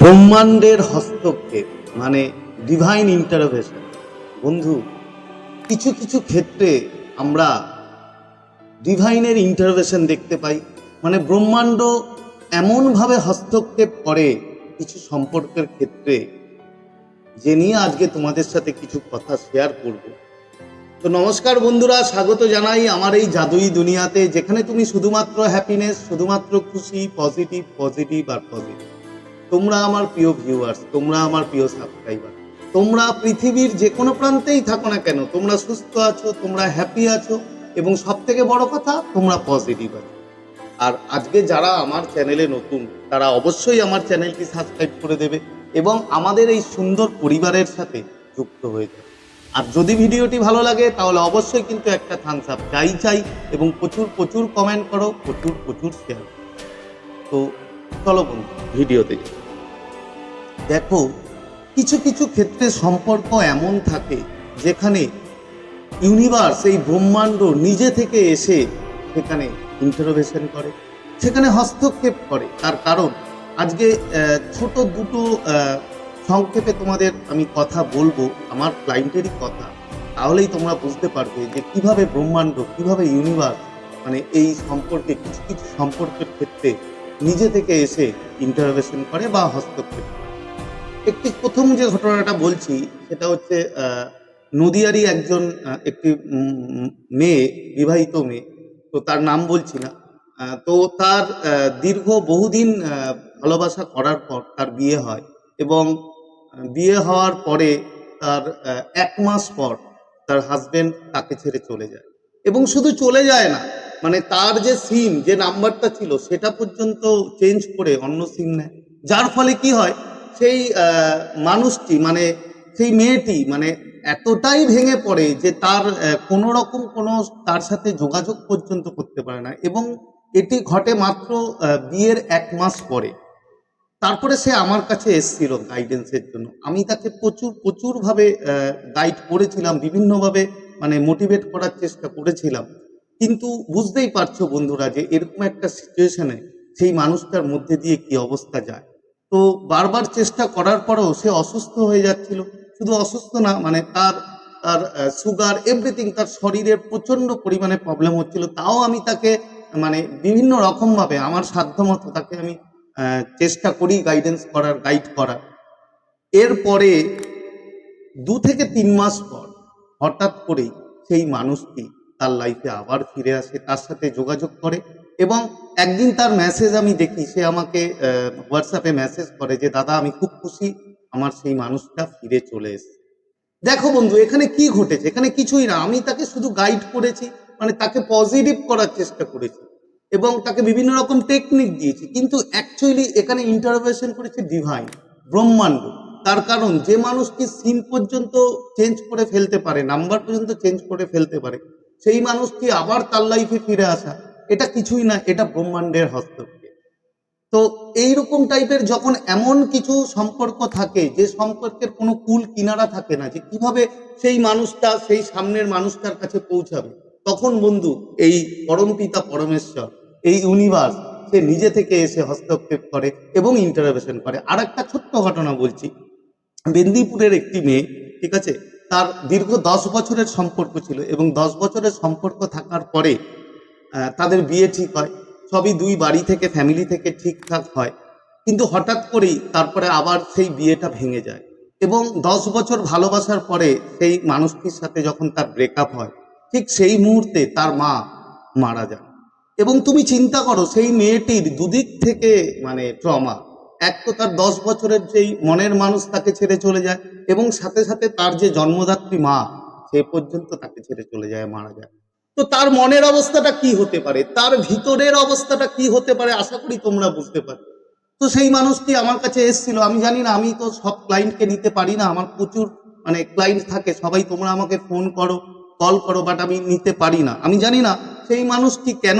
ব্রহ্মাণ্ডের হস্তক্ষেপ মানে ডিভাইন ইন্টারভেশন বন্ধু, কিছু কিছু ক্ষেত্রে আমরা ডিভাইনের ইন্টারভেশন দেখতে পাই। মানে ব্রহ্মাণ্ড এমনভাবে হস্তক্ষেপ করে কিছু সম্পর্কের ক্ষেত্রে। যে নিয়ে আজকে তোমাদের সাথে কিছু কথা শেয়ার করব। তো নমস্কার বন্ধুরা, স্বাগত জানাই আমার এই জাদুই দুনিয়াতে, যেখানে তুমি শুধুমাত্র হ্যাপিনেস শুধুমাত্র খুশি পজিটিভ পজিটিভ আর পজিটিভ তোমরা আমার প্রিয় ভিউয়ার্স তোমরা আমার প্রিয় সাবস্ক্রাইবার তোমরা পৃথিবীর যে কোনো প্রান্তেই থাকো না কেন, তোমরা সুস্থ আছো, তোমরা হ্যাপি আছো, এবং সব থেকে বড় কথা, তোমরা পজিটিভ আছো। আর আজকে যারা আমার চ্যানেলে নতুন, তারা অবশ্যই আমার চ্যানেলটি সাবস্ক্রাইব করে দেবে এবং আমাদের এই সুন্দর পরিবারের সাথে যুক্ত হয়ে যাবে। আর যদি ভিডিওটি ভালো লাগে, তাহলে অবশ্যই কিন্তু একটা থামস আপ চাই চাই এবং প্রচুর প্রচুর কমেন্ট করো, প্রচুর প্রচুর শেয়ার তো চলো বন্ধু, ভিডিওতে যাই। দেখো, কিছু কিছু ক্ষেত্রে সম্পর্ক এমন থাকে যেখানে ইউনিভার্স এই ব্রহ্মাণ্ড নিজে থেকে এসে সেখানে ইন্টারভেশন করে, সেখানে হস্তক্ষেপ করে। তার কারণ, আজকে ছোট দুটো সংক্ষেপে তোমাদের আমি কথা বলব, আমার ক্লায়েন্টেরই কথা। তাহলেই তোমরা বুঝতে পারবে যে কীভাবে ব্রহ্মাণ্ড, কীভাবে ইউনিভার্স মানে এই সম্পর্কে কিছু কিছু সম্পর্কের ক্ষেত্রে নিজে থেকে এসে ইন্টারভেশন করে বা হস্তক্ষেপ করে। একটি প্রথম যে ঘটনাটা বলছি, সেটা হচ্ছে নদিয়ারই একজন একটি মেয়ে, বিবাহিত মেয়ে, তো তার নাম বলছি না। তো তার দীর্ঘ বহুদিন ভালোবাসা করার পর তার বিয়ে হয় এবং বিয়ে হওয়ার পরে তার এক মাস পর তার হাজবেন্ড তাকে ছেড়ে চলে যায়। এবং শুধু চলে যায় না মানে তার যে সিম যে নাম্বারটা ছিল, সেটা পর্যন্ত চেঞ্জ করে অন্য সিম নেয়। যার ফলে কি হয় সেই মানুষটি মানে সেই মেয়েটি মানে এতটাই ভেঙে পড়ে যে তার কোনো রকম কোনো তার সাথে যোগাযোগ পর্যন্ত করতে পারে না এবং এটি ঘটে মাত্র বিয়ের এক মাস পরে। তারপরে সে আমার কাছে এসেছিল গাইডেন্সের জন্য। আমি তাকে প্রচুর, প্রচুরভাবে গাইড করেছিলাম, বিভিন্নভাবে মানে মোটিভেট করার চেষ্টা করেছিলাম। কিন্তু বুঝতেই পারছ বন্ধুরা যে এরকম একটা সিচুয়েশনে সেই মানুষটার মধ্যে দিয়ে কি অবস্থা যায়। তো বারবার চেষ্টা করার পরেও সে অসুস্থ হয়ে যাচ্ছিল। শুধু অসুস্থ না মানে তার তার সুগার এভরিথিং তার শরীরের প্রচণ্ড পরিমাণে প্রবলেম হচ্ছিল। তাও আমি তাকে মানে বিভিন্ন রকমভাবে আমার সাধ্যমতো তাকে আমি চেষ্টা করি গাইডেন্স করার গাইড করার। এরপরে দু থেকে তিন মাস পর হঠাৎ করেই সেই মানুষটি তার লাইফে আবার ফিরে আসে, তার সাথে যোগাযোগ করে। এবং একদিন তার মেসেজ আমি দেখি, সে আমাকে হোয়াটসঅ্যাপে মেসেজ করে যে, দাদা, আমি খুব খুশি আমার সেই মানুষটা ফিরে চলে এসেছে। দেখো বন্ধু, এখানে কি ঘটেছে? এখানে কিছুই না। আমি তাকে শুধু গাইড করেছি মানে তাকে পজিটিভ করার চেষ্টা করেছি এবং তাকে বিভিন্ন রকম টেকনিক দিয়েছি। কিন্তু অ্যাকচুয়ালি এখানে ইন্টারভেশন করেছে ডিভাইন ব্রহ্মাণ্ড। তার কারণ, যে মানুষটি সিম পর্যন্ত চেঞ্জ করে ফেলতে পারে নাম্বার পর্যন্ত চেঞ্জ করে ফেলতে পারে, সেই মানুষটি আবার তার লাইফে ফিরে আসা। এটা কিছুই না, এটা ব্রহ্মাণ্ডের হস্তক্ষেপ। তো এইরকম টাইপের যখন এমন কিছু সম্পর্ক থাকে, যে সম্পর্কের কোনো কুল কিনারা থাকে না, যে কীভাবে সেই মানুষটা, সেই সামনের মানুষটার কাছে পৌঁছাবে, তখন বন্ধু এই পরমপিতা পরমেশ্বর, এই ইউনিভার্স সে নিজে থেকে এসে হস্তক্ষেপ করে এবং ইন্টারভেশন করে। আর একটা ছোট্ট ঘটনা বলছি। মেদিনীপুরের একটি মেয়ে, ঠিক আছে, তার দীর্ঘ দশ বছরের সম্পর্ক ছিল এবং দশ বছরের সম্পর্ক থাকার পরে তাদের বিয়ে ঠিক হয়। সবই দুই বাড়ি থেকে ফ্যামিলি থেকে ঠিকঠাক হয়। কিন্তু হঠাৎ করেই তারপরে আবার সেই বিয়েটা ভেঙে যায়। এবং দশ বছর ভালোবাসার পরে সেই মানুষটির সাথে যখন তার ব্রেকআপ হয়, ঠিক সেই মুহূর্তে তার মা মারা যান। এবং তুমি চিন্তা করো, সেই মেয়েটির দুদিক থেকে মানে ট্রমা এক তো তার দশ বছরের যেই মনের মানুষ তাকে ছেড়ে চলে যায়, এবং সাথে সাথে তার যে জন্মদাত্রী মা, সে পর্যন্ত তাকে ছেড়ে চলে যায়, মারা যায়। তো তার মনের অবস্থাটা কি হতে পারে? তার ভিতরের অবস্থাটা কি হতে পারে? আশা করি তোমরা বুঝতে পারো তো সেই মানুষটি আমার কাছে এসেছিল। আমি জানি না, আমি তো সব ক্লায়েন্টকে নিতে পারি না। আমার প্রচুর মানে ক্লায়েন্ট থাকে। সবাই তোমরা আমাকে ফোন করো কল করো বাট আমি নিতে পারি না। আমি জানি না সেই মানুষটি কেন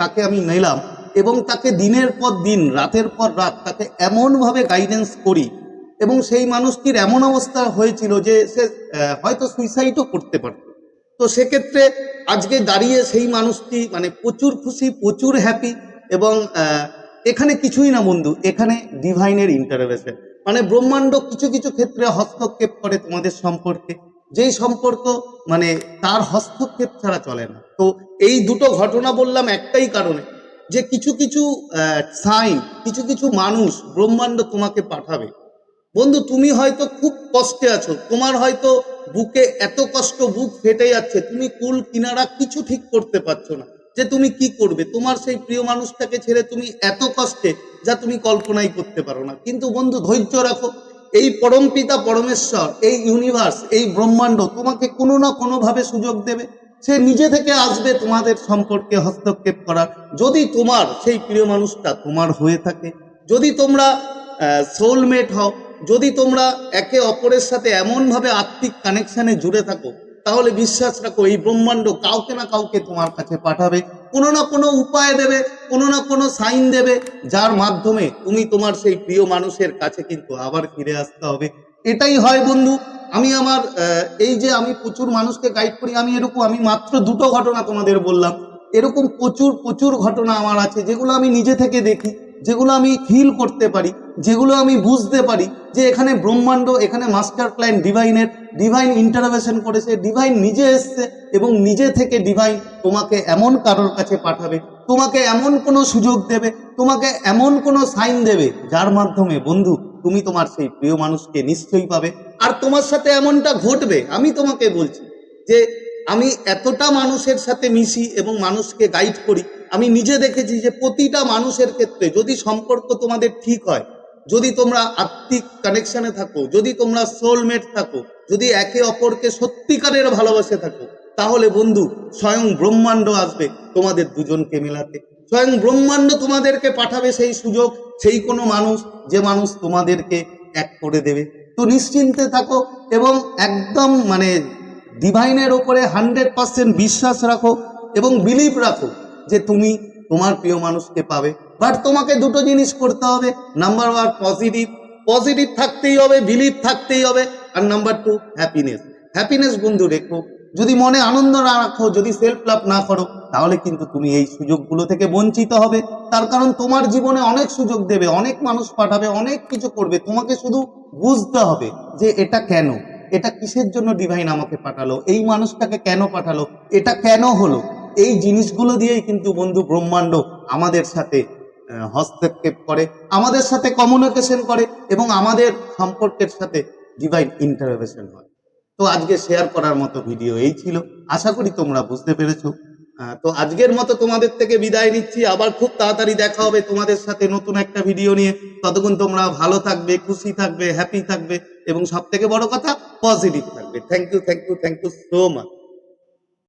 তাকে আমি নিলাম এবং তাকে দিনের পর দিন, রাতের পর রাত তাকে এমনভাবে গাইডেন্স করি এবং সেই মানুষটির এমন অবস্থা হয়েছিল যে সে হয়তো সুইসাইডও করতে পারত। তো সেক্ষেত্রে আজকে দাঁড়িয়ে সেই মানুষটি মানে প্রচুর খুশি, প্রচুর হ্যাপি এবং এখানে কিছুই না বন্ধু, এখানে ডিভাইনের ইন্টারভেশন মানে ব্রহ্মাণ্ড কিছু কিছু ক্ষেত্রে হস্তক্ষেপ করে তোমাদের সম্পর্কে। যেই সম্পর্ক মানে তার হস্তক্ষেপ ছাড়া চলে না। তো এই দুটো ঘটনা বললাম একটাই কারণে যে কিছু কিছু সাইন কিছু কিছু মানুষ ব্রহ্মাণ্ড তোমাকে পাঠাবে। বন্ধু, তুমি হয়তো খুব কষ্টে আছো। তোমার হয়তো বুকে এত কষ্ট বুক ফেটে যাচ্ছে, তুমি কুল কিনারা কিছু ঠিক করতে পারছ না। যে তুমি কি করবে? তোমার সেই প্রিয় মানুষটাকে ছেড়ে তুমি এত কষ্টে যা তুমি কল্পনাই করতে পারো না। কিন্তু বন্ধু, ধৈর্য রাখো। এই পরমপিতা পরমেশ্বর, এই ইউনিভার্স এই ব্রহ্মাণ্ড তোমাকে কোনো না কোনোভাবে সুযোগ দেবে। সে নিজে থেকে আসবে তোমাদের সম্পর্কে হস্তক্ষেপ করার। যদি তোমার সেই প্রিয় মানুষটা তোমার হয়ে থাকে, যদি তোমরা সোলমেট হও যদি তোমরা একে অপরের সাথে এমনভাবে আত্মিক কানেকশনে জুড়ে থাকো, তাহলে বিশ্বাস রাখো এই ব্রহ্মাণ্ড কাউকে না কাউকে তোমার কাছে পাঠাবে। কোনো না কোনো উপায় দেবে, কোনো না কোনো সাইন দেবে, যার মাধ্যমে তুমি তোমার সেই প্রিয় মানুষের কাছে কিন্তু আবার ফিরে আসতে হবে। এটাই হয় বন্ধু, আমি আমার এই যে আমি প্রচুর মানুষকে গাইড করি, আমি এরকম, আমি মাত্র দুটো ঘটনা তোমাদের বললাম। এরকম প্রচুর প্রচুর ঘটনা আমার আছে, যেগুলো আমি নিজে থেকে দেখি। যেগুলো আমি ফিল করতে পারি, যেগুলো আমি বুঝতে পারি যে এখানে ব্রহ্মাণ্ড, এখানে মাস্টার প্ল্যান ডিভাইনের ডিভাইন ইন্টারভেশন করেছে ডিভাইন নিজে এসছে এবং নিজে থেকে ডিভাইন তোমাকে এমন কারোর কাছে পাঠাবে, তোমাকে এমন কোনো সুযোগ দেবে, তোমাকে এমন কোনো সাইন দেবে, যার মাধ্যমে বন্ধু তুমি তোমার সেই প্রিয় মানুষকে নিশ্চয়ই পাবে। আর তোমার সাথে এমনটা ঘটবে, আমি তোমাকে বলছি যে আমি এতটা মানুষের সাথে মিশি এবং মানুষকে গাইড করি আমি নিজে দেখেছি যে প্রতিটা মানুষের ক্ষেত্রে যদি সম্পর্ক তোমাদের ঠিক হয়, যদি তোমরা আত্মিক কানেকশনে থাকো, যদি তোমরা সোলমেট থাকো, যদি একে অপরকে সত্যিকারের ভালোবাসে থাকো, তাহলে বন্ধু স্বয়ং ব্রহ্মাণ্ড আসবে তোমাদের দুজনকে মেলাতে। স্বয়ং ব্রহ্মাণ্ড তোমাদেরকে পাঠাবে সেই সুযোগ, সেই কোনো মানুষ, যে মানুষ তোমাদেরকে এক করে দেবে। তো নিশ্চিন্তে থাকো এবং একদম মানে ডিভাইনের ওপরে হান্ড্রেড পার্সেন্ট বিশ্বাস রাখো এবং বিলিভ রাখো। যে তুমি তোমার প্রিয় মানুষকে পাবে। বাট তোমাকে দুটো জিনিস করতে হবে। নাম্বার ওয়ান পজিটিভ পজিটিভ থাকতেই হবে বিলিভ থাকতেই হবে। আর নাম্বার টু হ্যাপিনেস হ্যাপিনেস বন্ধু, রেখো। যদি মনে আনন্দ না রাখো, যদি সেলফ লাভ না করো, তাহলে কিন্তু তুমি এই সুযোগগুলো থেকে বঞ্চিত হবে। তার কারণ তোমার জীবনে অনেক সুযোগ দেবে, অনেক মানুষ পাঠাবে, অনেক কিছু করবে। তোমাকে শুধু বুঝতে হবে যে এটা কেন? এটা কিসের জন্য ডিভাইন আমাকে পাঠালো? এই মানুষটাকে কেন পাঠালো? এটা কেন হলো? এই জিনিসগুলো দিয়েই কিন্তু বন্ধু ব্রহ্মাণ্ড আমাদের সাথে হস্তক্ষেপ করে, আমাদের সাথে কমিউনিকেশন করে এবং আমাদের সম্পর্কের সাথে ডিভাইন ইন্টারভেশন হয়। তো আজকে শেয়ার করার মতো ভিডিও এই ছিল। আশা করি তোমরা বুঝতে পেরেছ। তো আজকের মতো তোমাদের থেকে বিদায় নিচ্ছি। আবার খুব তাড়াতাড়ি দেখা হবে তোমাদের সাথে নতুন একটা ভিডিও নিয়ে। ততক্ষণ তোমরা ভালো থাকবে, খুশি থাকবে হ্যাপি থাকবে এবং সব থেকে বড় কথা পজিটিভ থাকবে। Thank you thank you thank you so much